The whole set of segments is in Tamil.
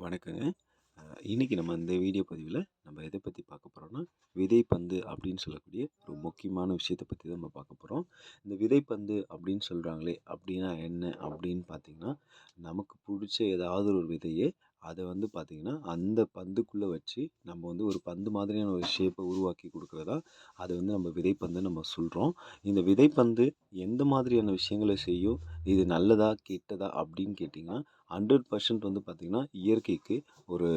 வணக்கங்க. இன்றைக்கி இன்னைக்கு நம்ம இந்த வீடியோ பதிவில் நம்ம எதை பற்றி பார்க்க போகிறோன்னா விதைப்பந்து அப்படின்னு சொல்லக்கூடிய ஒரு முக்கியமான விஷயத்த பற்றி தான் நம்ம பார்க்க போகிறோம் இந்த விதைப்பந்து அப்படின்னு சொல்கிறாங்களே அப்படின்னா என்ன அப்படின்னு பார்த்தீங்கன்னா, நமக்கு பிடிச்ச ஏதாவது ஒரு விதையை அதை வந்து பார்த்தீங்கன்னா, அந்த பந்துக்குள்ளே வச்சு நம்ம வந்து ஒரு பந்து மாதிரியான ஒரு ஷேப்பை உருவாக்கி கொடுக்குறதா அதை வந்து நம்ம விதைப்பந்து நம்ம சொல்கிறோம் இந்த விதைப்பந்து எந்த மாதிரியான விஷயங்கள செய்யும்? இது நல்லதா? கெட்டதா? அப்படின்னு கேட்டிங்கன்னா ஹண்ட்ரட் பர்சன்ட் வந்து பார்த்திங்கன்னா இயற்கைக்கு ஒரு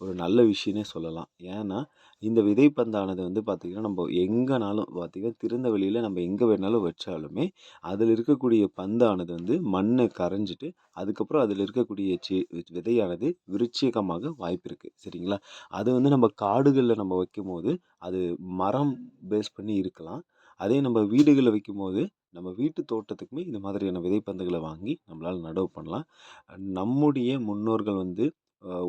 ஒரு நல்ல விஷயம்னே சொல்லலாம். ஏன்னா, இந்த விதைப்பந்தானது வந்து பார்த்திங்கன்னா நம்ம எங்கனாலும் பார்த்திங்கன்னா திறந்த வெளியில் நம்ம எங்கே வேணாலும் வச்சாலுமே, அதில் இருக்கக்கூடிய பந்தானது வந்து மண்ணை கரைஞ்சிட்டு, அதுக்கப்புறம் அதில் இருக்கக்கூடிய செ விதையானது விருச்சிகமாக வாய்ப்பு இருக்குது சரிங்களா? அது வந்து நம்ம காடுகளில் நம்ம வைக்கும்போது, அது மரம் பேஸ் பண்ணி இருக்கலாம். அதே நம்ம வீடுகளில் வைக்கும்போது, நம்ம வீட்டு தோட்டத்துக்குமே இந்த மாதிரியான விதைப்பந்துகளை வாங்கி நம்மளால் நடவு பண்ணலாம். நம்முடைய முன்னோர்கள் வந்து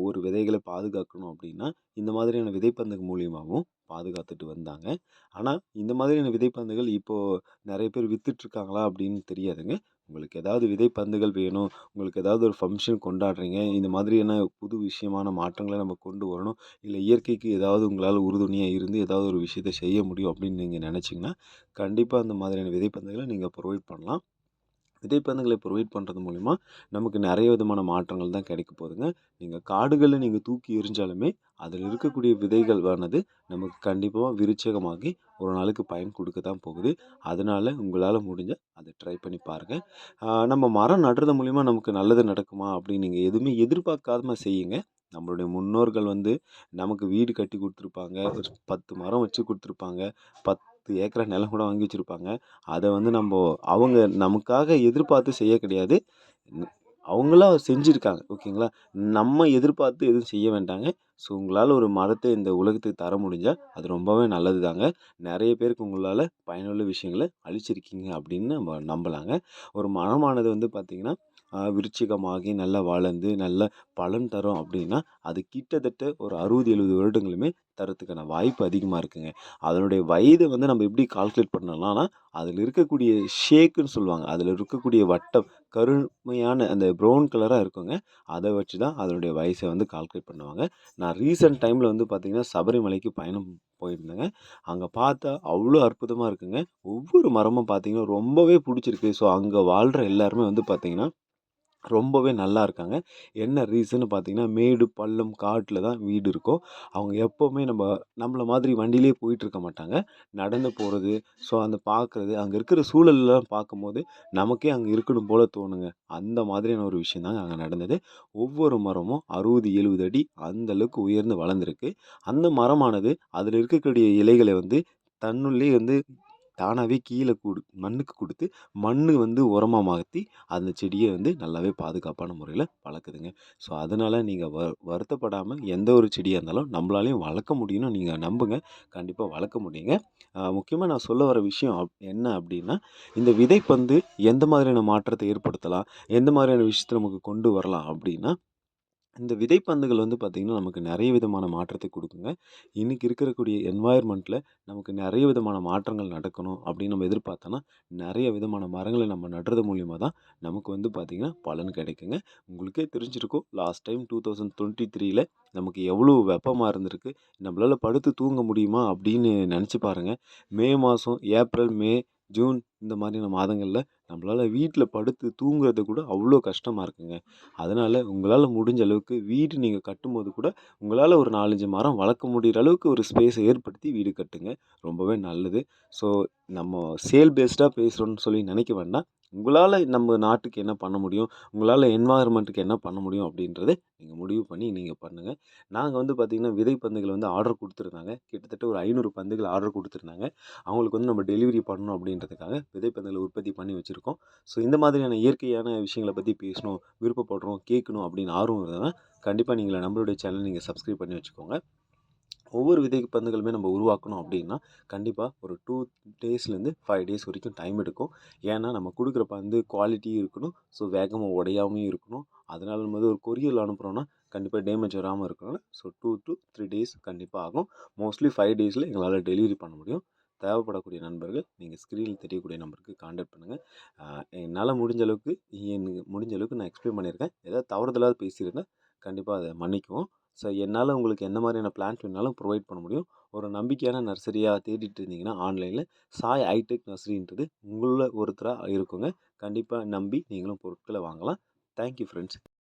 ஒரு விதைகளை பாதுகாக்கணும் அப்படின்னா, இந்த மாதிரியான விதைப்பந்துகள் மூலியமாகவும் பாதுகாத்துட்டு வந்தாங்க. ஆனால் இந்த மாதிரியான விதைப்பந்துகள் இப்போது நிறைய பேர் விற்றுட்ருக்காங்களா அப்படின்னு தெரியாதுங்க. உங்களுக்கு ஏதாவது விதைப்பந்துகள் வேணும், உங்களுக்கு ஏதாவது ஒரு ஃபங்க்ஷன் கொண்டாடுறீங்க, இந்த மாதிரியான புது விஷயமான மாற்றங்களை நம்ம கொண்டு வரணும், இல்லை இயற்கைக்கு ஏதாவது உங்களால் உறுதுணையாக இருந்து ஏதாவது ஒரு விஷயத்த செய்ய முடியும் அப்படின்னு நீங்கள் நினச்சிங்கன்னா கண்டிப்பாக அந்த மாதிரியான விதைப்பந்துகளை நீங்கள் ப்ரொவைட் பண்ணலாம். விதைப்பந்தங்களை ப்ரொவைட் பண்ணுறது மூலிமா நமக்கு நிறைய விதமான மாற்றங்கள் தான் கிடைக்க போதுங்க. நீங்கள் காடுகளை நீங்கள் தூக்கி எரிஞ்சாலுமே அதில் இருக்கக்கூடிய விதைகள் ஆனது நமக்கு கண்டிப்பாக விருச்சகமாகி ஒரு நாளுக்கு பயன் கொடுக்க தான் போகுது. அதனால உங்களால் முடிஞ்ச அதை ட்ரை பண்ணி பாருங்கள் நம்ம மரம் நடுறது மூலிமா நமக்கு நல்லது நடக்குமா? அப்படின்னு நீங்கள் எதுவுமே எதிர்பார்க்காம செய்யுங்க. நம்மளுடைய முன்னோர்கள் வந்து நமக்கு வீடு கட்டி கொடுத்துருப்பாங்க பத்து மரம் வச்சு கொடுத்துருப்பாங்க பத் 10 ஏக்கரா நிலம் கூட வாங்கி வச்சுருப்பாங்க அதை வந்து நம்ம அவங்க நமக்காக எதிர்பார்த்து செய்ய கிடையாது. ன் அவங்களா ஓகேங்களா? நம்ம எதிர்பார்த்து எதுவும் செய்ய வேண்டாங்க. ஸோ, உங்களால் ஒரு மரத்தை இந்த உலகத்துக்கு தர முடிஞ்சால் அது ரொம்பவே நல்லது தாங்க. நிறைய பேருக்கு உங்களால் பயனுள்ள விஷயங்களை அழிச்சிருக்கீங்க அப்படின்னு நம்ம நம்பலாங்க. ஒரு மரமானது வந்து பார்த்திங்கன்னா விருச்சிகமாகி விருட்சிகமாகி நல்லா வளர்ந்து, நல்ல பலன் தரும் அப்படின்னா, அது கிட்டத்தட்ட ஒரு 60, 70 வருடங்களுமே தரத்துக்கான வாய்ப்பு அதிகமாக இருக்குங்க. அதனுடைய வயதை வந்து நம்ம எப்படி கால்குலேட் பண்ணலாம்னா, அதில் இருக்கக்கூடிய ஷேக்குன்னு சொல்லுவாங்க. அதில் இருக்கக்கூடிய வட்டம், கருமையான அந்த ப்ரௌன் கலராக இருக்குங்க. அதை வச்சு தான் அதனுடைய வயசை வந்து கால்குலேட் பண்ணுவாங்க. நான் ரீசெண்ட் டைமில் வந்து பார்த்தீங்கன்னா, சபரிமலைக்கு பயணம் போயிருந்தேங்க. அங்கே பார்த்தா அவ்வளோ அற்புதமாக இருக்குங்க. ஒவ்வொரு மரமும் பார்த்திங்கன்னா ரொம்பவே பிடிச்சிருக்கு ஸோ, அங்கே வாழ்கிற எல்லாருமே வந்து பார்த்திங்கன்னா ரொம்பவே நல்லா இருக்காங்க. என்ன ரீசன்னு பார்த்தீங்கன்னா, மேடு, பள்ளம், காட்டில் தான் வீடு இருக்கும். அவங்க எப்போவுமே நம்ம நம்மளை மாதிரி வண்டியிலேயே போயிட்டுருக்க மாட்டாங்க. நடந்து போகிறது ஸோ அந்த பார்க்குறது, அங்கே இருக்கிற சூழல்லாம் பார்க்கும்போது, நமக்கே அங்கே இருக்கணும் போல தோணுங்க. அந்த மாதிரியான ஒரு விஷயம் தாங்க அங்கே நடந்தது. ஒவ்வொரு மரமும் 60, 70 அடி அந்தளவுக்கு உயர்ந்து வளர்ந்துருக்கு அந்த மரமானது அதில் இருக்கக்கூடிய இலைகளை வந்து தன்னுள்ளே வந்து தானாகவே கீழே கொடு மண்ணுக்கு கொடுத்து மண் வந்து உரமாக மாற்றி அந்த செடியை வந்து நல்லாவே பாதுகாப்பான முறையில் வளர்க்குதுங்க. ஸோ, அதனால நீங்கள் வ வருத்தப்படாமல் எந்த ஒரு செடியாக இருந்தாலும் நம்மளாலையும் வளர்க்க முடியும்னு நீங்கள் நம்புங்க. கண்டிப்பாக வளர்க்க முடியுங்க. முக்கியமாக நான் சொல்ல வர விஷயம் என்ன அப்படின்னா, இந்த விதைப்பந்து எந்த மாதிரியான மாற்றத்தை ஏற்படுத்தலாம்? எந்த மாதிரியான விஷயத்த நமக்கு கொண்டு வரலாம் அப்படின்னா, இந்த விதைப்பந்துகள் வந்து பார்த்தீங்கன்னா, நமக்கு நிறைய விதமான மாற்றத்தை கொடுக்குங்க இன்னைக்கு இருக்கக்கூடிய என்வாயர்மெண்ட்டில் நமக்கு நிறைய விதமான மாற்றங்கள் நடக்கணும் அப்படின்னு நம்ம எதிர்பார்த்தோன்னா நிறைய விதமான மரங்களை நம்ம நடுறது மூலியமாக தான் நமக்கு வந்து பார்த்திங்கன்னா பலன் கிடைக்குங்க. உங்களுக்கே தெரிஞ்சிருக்கும். லாஸ்ட் டைம் 2023ல நமக்கு எவ்வளோ வெப்பமாக இருந்திருக்கு. நம்மளால் படுத்து தூங்க முடியுமா? அப்படின்னு நினச்சி பாருங்க. மே மாதம் ஏப்ரல், மே, ஜூன் இந்த மாதிரியான மாதங்களில் நம்மளால் வீட்டில் படுத்து தூங்குறது கூட அவ்வளோ கஷ்டமாக இருக்குங்க. அதனால் உங்களால் முடிஞ்ச அளவுக்கு வீடு நீங்கள் கட்டும்போது கூட, உங்களால் ஒரு 4, 5 மரம் வளர்க்க முடிகிற அளவுக்கு ஒரு ஸ்பேஸை ஏற்படுத்தி வீடு கட்டுங்க. ரொம்பவே நல்லது. ஸோ, நம்ம சேல் பேஸ்டாக பேசுகிறோன்னு சொல்லி நினைக்க வேண்டாம். உங்களால் நம்ம நாட்டுக்கு என்ன பண்ண முடியும்? உங்களால் என்வாயர்மெண்ட்டுக்கு என்ன பண்ண முடியும்? அப்படின்றத நீங்கள் முடிவு பண்ணி நீங்கள் பண்ணுங்கள் நாங்கள் வந்து பார்த்தீங்கன்னா, பந்துகள் வந்து ஆர்டர் கொடுத்துருந்தாங்க கிட்டத்தட்ட ஒரு ஐநூறு பந்துகள் ஆர்டர் கொடுத்துருந்தாங்க அவங்களுக்கு வந்து நம்ம டெலிவரி பண்ணணும் அப்படின்றதுக்காக விதைப்பந்துகள உற்பத்தி பண்ணி வச்சுருக்கோம் ஸோ, இந்த மாதிரியான இயற்கையான விஷயங்களை பற்றி பேசணும், விருப்பப்படுறோம், கேட்கணும் அப்படின்னு ஆர்வம் இருந்ததுன்னா, கண்டிப்பாக நீங்கள் நம்மளுடைய சேனல் நீங்கள் சப்ஸ்கிரைப் பண்ணி வச்சுக்கோங்க. ஒவ்வொரு விதை பந்துகளுமே நம்ம உருவாக்கணும் அப்படின்னா, கண்டிப்பாக ஒரு டூ டேஸ்லேருந்து ஃபைவ் டேஸ் வரைக்கும் டைம் எடுக்கும். ஏன்னா, நம்ம கொடுக்குற பந்து குவாலிட்டியும் இருக்கணும். ஸோ, வேகமாக உடையாமையும் இருக்கணும். அதனால நம்ம வந்து ஒரு கொரியல் அனுப்புகிறோன்னா கண்டிப்பாக டேமேஜ் வராமல் இருக்கணும். So, two two three days கண்டிப்பாக ஆகும். மோஸ்ட்லி ஃபைவ் டேஸில் எங்களால் டெலிவரி பண்ண முடியும். தேவைப்படக்கூடிய நண்பர்கள் நீங்கள் ஸ்க்ரீனில் தெரியக்கூடிய நம்பருக்கு காண்டாக்ட் பண்ணுங்கள் என்னால் முடிஞ்ச அளவுக்கு எனக்கு முடிஞ்ச அளவுக்கு நான் எக்ஸ்பிளைன் பண்ணியிருக்கேன். ஏதாவது தவறுதலாவது பேசியிருந்தேன் கண்டிப்பாக அதை மன்னிக்குவோம் ஸோ என்னால் உங்களுக்கு எந்த மாதிரியான பிளான்ஸ் வேணாலும் ப்ரொவைட் பண்ண முடியும். ஒரு நம்பிக்கையான நர்சரியாக தேடிட்டு இருந்தீங்கன்னா ஆன்லைனில் சாய் ஹைடெக் நர்சரின்றது உங்களில் ஒருத்தராக இருக்குங்க. கண்டிப்பாக நம்பி நீங்களும் பொருட்களை வாங்கலாம். Thank you friends